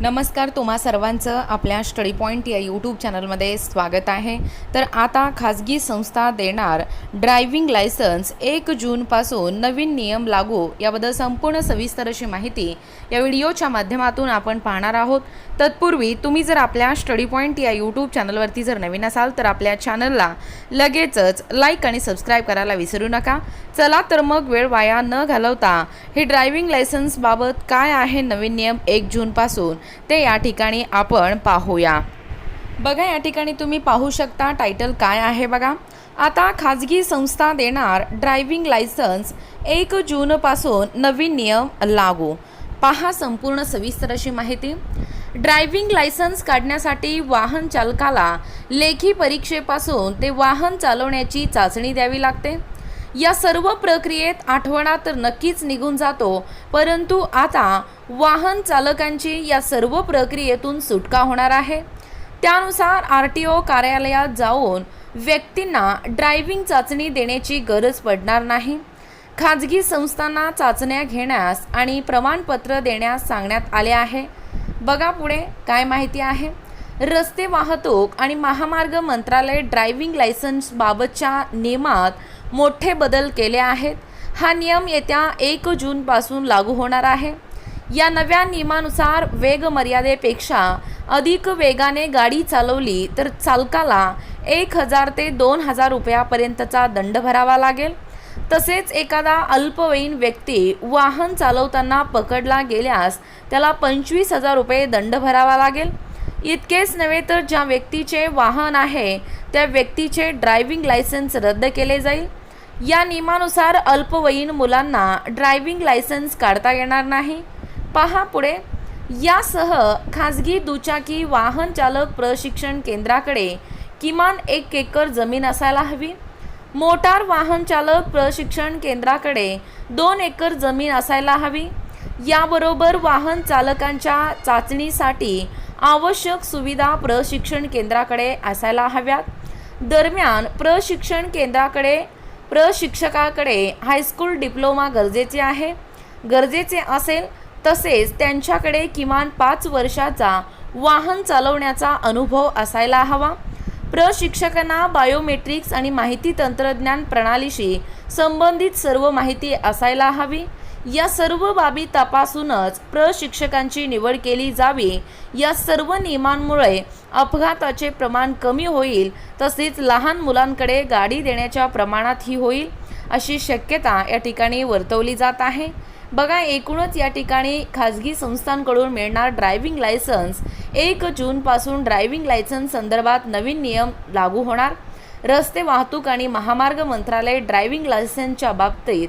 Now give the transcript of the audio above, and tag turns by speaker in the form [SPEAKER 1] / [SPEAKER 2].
[SPEAKER 1] नमस्कार तुम्हा सर्वांचं आपल्या स्टडी पॉईंट या यूट्यूब चॅनलमध्ये स्वागत आहे. तर आता खाजगी संस्था देणार ड्रायव्हिंग लायसन्स एक जूनपासून नवीन नियम लागू याबद्दल संपूर्ण सविस्तर अशी माहिती या व्हिडिओच्या माध्यमातून आपण पाहणार आहोत. तत्पूर्वी तुम्ही जर आपल्या स्टडी पॉईंट या यूट्यूब चॅनलवरती जर नवीन असाल तर आपल्या चॅनलला लगेचच लाईक आणि सबस्क्राईब करायला विसरू नका. चला तर मग वेळ वाया न घालवता हे ड्रायव्हिंग लायसन्सबाबत काय आहे नवीन नियम एक जूनपासून ते या ठिकाणी आपण पाहूया. बघा या ठिकाणी तुम्ही पाहू शकता टायटल काय आहे बघा. आता खाजगी संस्था देणार ड्रायव्हिंग लायसन्स एक जूनपासून नवीन नियम लागू. पहा संपूर्ण सविस्तर अशी माहिती. ड्रायव्हिंग लायसन्स काढण्यासाठी वाहन चालकाला लेखी परीक्षेपासून ते वाहन चालवण्याची चाचणी द्यावी लागते. या सर्व प्रक्रियेत आठवणा तर नक्कीच निघून जातो. परंतु आता वाहन चालकांची या सर्व प्रक्रियेतून सुटका होणार आहे. त्यानुसार आर टी ओ कार्यालयात जाऊन व्यक्तींना ड्रायव्हिंग चाचणी देण्याची गरज पडणार नाही. खाजगी संस्थांना चाचण्या घेण्यास आणि प्रमाणपत्र देण्यास सांगण्यात आले आहे. बघा पुढे काय माहिती आहे. रस्ते वाहतूक आणि महामार्ग मंत्रालय ड्रायव्हिंग लायसन्सबाबतच्या नियमात मोठे बदल केले आहेत. हा नियम येत्या एक जूनपासून लागू होणार आहे. या नव्या नियमानुसार वेग मर्यादेपेक्षा अधिक वेगाने गाडी चालवली तर चालकाला एक हजार ते दोन हजार रुपयापर्यंतचा दंड भरावा लागेल. तसेच एखादा अल्पवयीन व्यक्ती वाहन चालवताना पकडला गेल्यास त्याला पंचवीस हजार रुपये दंड भरावा लागेल. इतकेच नव्हे तर ज्या व्यक्तीचे वाहन आहे त्या व्यक्तीचे ड्रायव्हिंग लायसन्स रद्द केले जाईल. या नियमानुसार अल्पवयीन मुलांना ड्रायव्हिंग लायसन्स काढता येणार नाही. पहा पुढे. यासह खाजगी दुचाकी वाहन चालक प्रशिक्षण केंद्राकडे किमान एक एकर जमीन असायला हवी. मोटार वाहन चालक प्रशिक्षण केंद्राकडे दोन एकर जमीन असायला हवी. याबरोबर वाहन चालकांच्या चाचणीसाठी आवश्यक सुविधा प्रशिक्षण केंद्राकडे असायला हव्यात. दरम्यान प्रशिक्षण केंद्राकडे प्रशिक्षकाकडे हायस्कूल डिप्लोमा गरजेचे आहे. गरजेचे असेल तसेच त्यांच्याकडे किमान पाच वर्षाचा वाहन चालवण्याचा अनुभव असायला हवा. प्रशिक्षकांना बायोमेट्रिक्स आणि माहिती तंत्रज्ञान प्रणालीशी संबंधित सर्व माहिती असायला हवी. या सर्व बाबी तपासूनच प्रशिक्षकांची निवड केली जावी. या सर्व नियमांमुळे अपघाताचे प्रमाण कमी होईल तसेच लहान मुलांकडे गाडी देण्याच्या प्रमाणातही होईल अशी शक्यता या ठिकाणी वर्तवली जात आहे. बघा एकूणच या ठिकाणी खाजगी संस्थांकडून मिळणार ड्रायव्हिंग लायसन्स एक जूनपासून ड्रायव्हिंग लायसन्स संदर्भात नवीन नियम लागू होणार. रस्ते वाहतूक आणि महामार्ग मंत्रालय ड्रायव्हिंग लायसन्सच्या बाबतीत